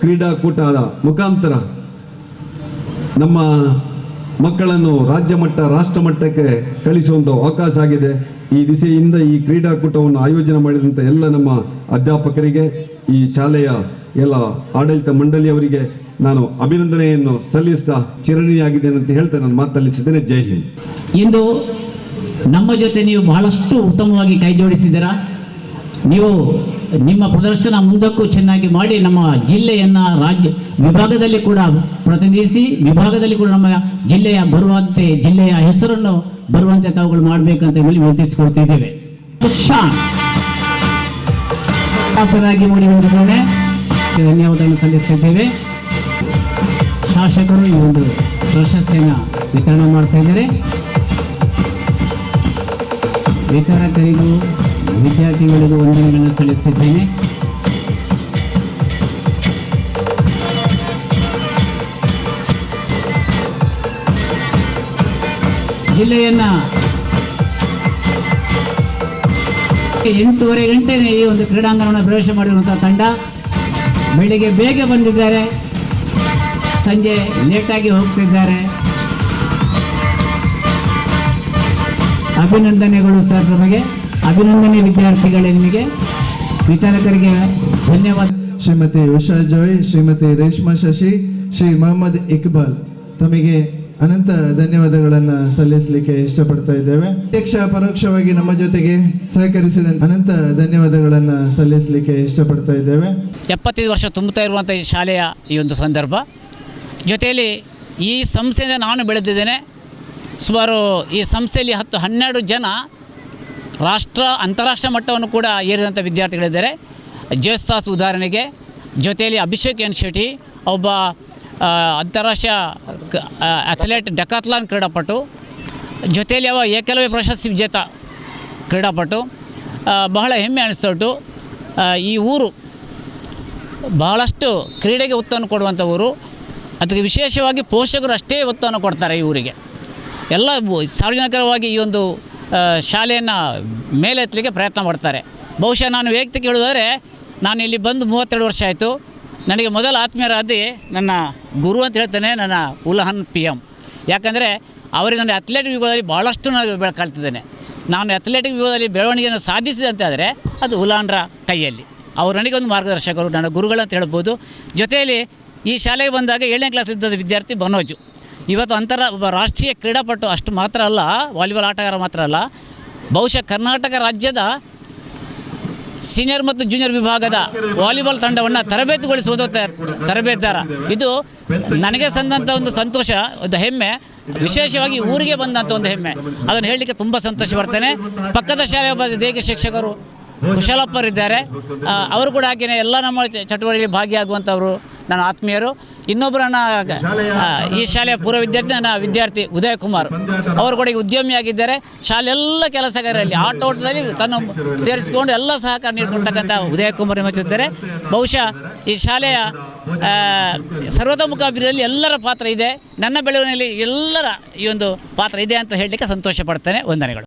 ಕ್ರೀಡಾಕೂಟದ ಮುಖಾಂತರ ನಮ್ಮ ಮಕ್ಕಳನ್ನು ರಾಜ್ಯ ಮಟ್ಟ, ರಾಷ್ಟ್ರ ಮಟ್ಟಕ್ಕೆ ಕಳಿಸುವಂಥ ಅವಕಾಶ ಆಗಿದೆ. ಈ ದಿಸೆಯಿಂದ ಈ ಕ್ರೀಡಾಕೂಟವನ್ನು ಆಯೋಜನೆ ಮಾಡಿದಂಥ ಎಲ್ಲ ನಮ್ಮ ಅಧ್ಯಾಪಕರಿಗೆ, ಈ ಶಾಲೆಯ ಎಲ್ಲ ಆಡಳಿತ ಮಂಡಳಿಯವರಿಗೆ ನಾನು ಅಭಿನಂದನೆಯನ್ನು ಸಲ್ಲಿಸ್ತಾ ಚಿರಣಿಯಾಗಿದ್ದೇನೆ ಅಂತ ಹೇಳ್ತಾ ನಾನು ಮಾತಲ್ಲಿಸಿದ್ದೇನೆ ಜೈ ಹಿಂದ್. ಇಂದು ನಮ್ಮ ಜೊತೆ ನೀವು ಬಹಳಷ್ಟು ಉತ್ತಮವಾಗಿ ಕೈ ಜೋಡಿಸಿದ್ದೀರಾ? ನೀವು ನಿಮ್ಮ ಪ್ರದರ್ಶನ ಮುಂದಕ್ಕೂ ಚೆನ್ನಾಗಿ ಮಾಡಿ ನಮ್ಮ ಜಿಲ್ಲೆಯನ್ನು ರಾಜ್ಯ ವಿಭಾಗದಲ್ಲಿ ಕೂಡ ಪ್ರತಿನಿಧಿಸಿ, ವಿಭಾಗದಲ್ಲಿ ಕೂಡ ನಮ್ಮ ಜಿಲ್ಲೆಯ ಬರುವಂತೆ, ಜಿಲ್ಲೆಯ ಹೆಸರನ್ನು ಬರುವಂತೆ ತಾವುಗಳು ಮಾಡಬೇಕಂತ ಹೇಳಿ ವಿನಂತಿಸಿಕೊಳ್ತಿದ್ದೇವೆ ಶಾಸಕರಾಗಿ ಮೂಡಿ ಬಂದಿದ್ದೇನೆ ಧನ್ಯವಾದವನ್ನು ಸಲ್ಲಿಸ್ತಿದ್ದೇವೆ ಶಾಸಕರು ಈ ಒಂದು ಪ್ರಶಸ್ತಿಯನ್ನು ವಿತರಣೆ ಮಾಡ್ತಾ ಇದ್ದಾರೆ. ವಿತರಕರಿಗೂ ವಿದ್ಯಾರ್ಥಿಗಳಿಗೂ ವಂದನೆಗಳನ್ನು ಸಲ್ಲಿಸ್ತಿದ್ದೇನೆ. ಜಿಲ್ಲೆಯನ್ನ ಎಂಟೂವರೆ ಗಂಟೆನೇ ಈ ಒಂದು ಕ್ರೀಡಾಂಗಣವನ್ನು ಪ್ರವೇಶ ಮಾಡಿರುವಂತಹ ತಂಡ ಬೆಳಿಗ್ಗೆ ಬೇಗ ಬಂದಿದ್ದಾರೆ. ಸಂಜೆ ಲೇಟಾಗಿ ಹೋಗ್ತಿದ್ದಾರೆ. ಅಭಿನಂದನೆಗಳು ಸರ್ ನಮಗೆ. ಅಭಿನಂದನೆ ವಿದ್ಯಾರ್ಥಿಗಳೇ ನಿಮಗೆ. ವಿತರಕರಿಗೆ ಧನ್ಯವಾದ. ಶ್ರೀಮತಿ ಉಷಾ ಜೋಯ್ ಶ್ರೀಮತಿ ರೇಷ್ಮಾ ಶಶಿ ಶ್ರೀ ಮೊಹಮ್ಮದ್ ಇಕ್ಬಾಲ್ ತಮಗೆ ಅನಂತ ಧನ್ಯವಾದಗಳನ್ನು ಸಲ್ಲಿಸಲಿಕ್ಕೆ ಇಷ್ಟಪಡ್ತಾ ಇದ್ದೇವೆ. ಅಧ್ಯಕ್ಷ ಪರೋಕ್ಷವಾಗಿ ನಮ್ಮ ಜೊತೆಗೆ ಸಹಕರಿಸಿದ ಅನಂತ ಧನ್ಯವಾದಗಳನ್ನು ಸಲ್ಲಿಸಲಿಕ್ಕೆ ಇಷ್ಟಪಡ್ತಾ ಇದ್ದೇವೆ. ಎಪ್ಪತ್ತೈದು ವರ್ಷ ತುಂಬುತ್ತಾ ಇರುವಂಥ ಈ ಶಾಲೆಯ ಈ ಒಂದು ಸಂದರ್ಭ. ಜೊತೆಯಲ್ಲಿ ಈ ಸಂಸ್ಥೆಯಿಂದ ನಾನು ಬೆಳೆದಿದ್ದೇನೆ. ಸುಮಾರು ಈ ಸಂಸ್ಥೆಯಲ್ಲಿ ಹತ್ತು ಹನ್ನೆರಡು ಜನ ರಾಷ್ಟ್ರ, ಅಂತಾರಾಷ್ಟ್ರೀಯ ಮಟ್ಟವನ್ನು ಕೂಡ ಏರಿದಂಥ ವಿದ್ಯಾರ್ಥಿಗಳಿದ್ದಾರೆ. ಜಯಸಾಸ್ ಉದಾಹರಣೆಗೆ, ಜೊತೆಯಲ್ಲಿ ಅಭಿಷೇಕ್ ಎನ್ ಶೆಟ್ಟಿ, ಒಬ್ಬ ಅಂತಾರಾಷ್ಟ್ರೀಯ ಅಥ್ಲೆಟ್ ಡಕಾತ್ಲಾನ್ ಕ್ರೀಡಾಪಟು. ಜೊತೆಯಲ್ಲಿ ಅವ ಏಕಲವ್ಯ ಪ್ರಶಸ್ತಿ ವಿಜೇತ ಕ್ರೀಡಾಪಟು. ಬಹಳ ಹೆಮ್ಮೆ ಅನಿಸ್ತುಂಟು ಈ ಊರು ಬಹಳಷ್ಟು ಕ್ರೀಡೆಗೆ ಉತ್ತಮ ಕೊಡುವಂಥ ಊರು. ಅದಕ್ಕೆ ವಿಶೇಷವಾಗಿ ಪೋಷಕರು ಅಷ್ಟೇ ಒತ್ತನ್ನು ಕೊಡ್ತಾರೆ ಈ ಊರಿಗೆ. ಎಲ್ಲ ಸಾರ್ವಜನಿಕರವಾಗಿ ಈ ಒಂದು ಶಾಲೆಯನ್ನು ಮೇಲೆತ್ತಲಿಕ್ಕೆ ಪ್ರಯತ್ನ ಮಾಡ್ತಾರೆ ಬಹುಶಃ ನಾನು ವೈಯಕ್ತಿಕ ಹೇಳಿದರೆ ನಾನು ಇಲ್ಲಿ ಬಂದು ಮೂವತ್ತೆರಡು ವರ್ಷ ಆಯಿತು. ನನಗೆ ಮೊದಲ ಆತ್ಮೀಯರಾದಿ ನನ್ನ ಗುರು ಅಂತ ಹೇಳ್ತೇನೆ ನನ್ನ ಉಲಹನ್ ಪಿ ಎಂ ಯಾಕಂದರೆ ಅವರಿಗೆ ನನ್ನ ಅಥ್ಲೆಟಿಕ್ ವಿಭಾಗದಲ್ಲಿ ಭಾಳಷ್ಟು ನಾನು ಬೆಳೆ, ಕಲ್ತಿದ್ದೇನೆ. ನಾನು ಅಥ್ಲೆಟಿಕ್ ವಿಭಾಗದಲ್ಲಿ ಬೆಳವಣಿಗೆಯನ್ನು ಸಾಧಿಸಿದೆ ಅಂತ ಆದರೆ ಅದು ಉಲಾನ್ರ ಕೈಯಲ್ಲಿ. ಅವರು ನನಗೆ ಒಂದು ಮಾರ್ಗದರ್ಶಕರು, ನನ್ನ ಗುರುಗಳಂತ ಹೇಳ್ಬೋದು. ಜೊತೆಯಲ್ಲಿ ಈ ಶಾಲೆಗೆ ಬಂದಾಗ ಏಳನೇ ಕ್ಲಾಸ್ ಇದ್ದ ವಿದ್ಯಾರ್ಥಿ ಬನೋಜು ಇವತ್ತು ಅಂತರ ರಾಷ್ಟ್ರೀಯ ಕ್ರೀಡಾಪಟು ಅಷ್ಟು ಮಾತ್ರ ಅಲ್ಲ, ವಾಲಿಬಾಲ್ ಆಟಗಾರ ಮಾತ್ರ ಅಲ್ಲ, ಬಹುಶಃ ಕರ್ನಾಟಕ ರಾಜ್ಯದ ಸೀನಿಯರ್ ಮತ್ತು ಜೂನಿಯರ್ ವಿಭಾಗದ ವಾಲಿಬಾಲ್ ತಂಡವನ್ನು ತರಬೇತುಗೊಳಿಸುವುದು ತರಬೇತಾರ ಇದು ನನಗೆ ಸಂದಂಥ ಒಂದು ಸಂತೋಷ, ಒಂದು ಹೆಮ್ಮೆ. ವಿಶೇಷವಾಗಿ ಊರಿಗೆ ಬಂದಂಥ ಒಂದು ಹೆಮ್ಮೆ. ಅದನ್ನು ಹೇಳಲಿಕ್ಕೆ ತುಂಬ ಸಂತೋಷ ಬರ್ತೇನೆ ಪಕ್ಕದ ಒಬ್ಬ ದೇಹ ಶಿಕ್ಷಕರು ಕುಶಲಪ್ಪರಿದ್ದಾರೆ. ಅವರು ಕೂಡ ಹಾಗೆಯೇ ಎಲ್ಲ ನಮ್ಮ ಚಟುವಟಿಕೆಯಲ್ಲಿ ಭಾಗಿಯಾಗುವಂಥವರು ನನ್ನ ಆತ್ಮೀಯರು ಇನ್ನೊಬ್ಬರು ನನ್ನ ಈ ಶಾಲೆಯ ಪೂರ್ವ ವಿದ್ಯಾರ್ಥಿ ನನ್ನ ವಿದ್ಯಾರ್ಥಿ ಉದಯ ಕುಮಾರ್ ಅವರು ಕೂಡ ಈಗ ಉದ್ಯಮಿಯಾಗಿದ್ದಾರೆ. ಶಾಲೆ ಎಲ್ಲ ಕೆಲಸಗಾರರಲ್ಲಿ ಆಟೋಟದಲ್ಲಿ ತನ್ನ ಸೇರಿಸಿಕೊಂಡು ಎಲ್ಲ ಸಹಕಾರ ನೀಡಿಕೊಡ್ತಕ್ಕಂಥ ಉದಯ ಕುಮಾರ್ ಮೆಚ್ಚುತ್ತಾರೆ ಬಹುಶಃ ಈ ಶಾಲೆಯ ಸರ್ವತೋಮುಖ ಅಭಿವೃದ್ಧಿಯಲ್ಲಿ ಎಲ್ಲರ ಪಾತ್ರ ಇದೆ. ನನ್ನ ಬೆಳವಣಿಗೆಯಲ್ಲಿ ಎಲ್ಲರ ಈ ಒಂದು ಪಾತ್ರ ಇದೆ ಅಂತ ಹೇಳಲಿಕ್ಕೆ ಸಂತೋಷ ಪಡ್ತೇನೆ. ವಂದನೆಗಳು.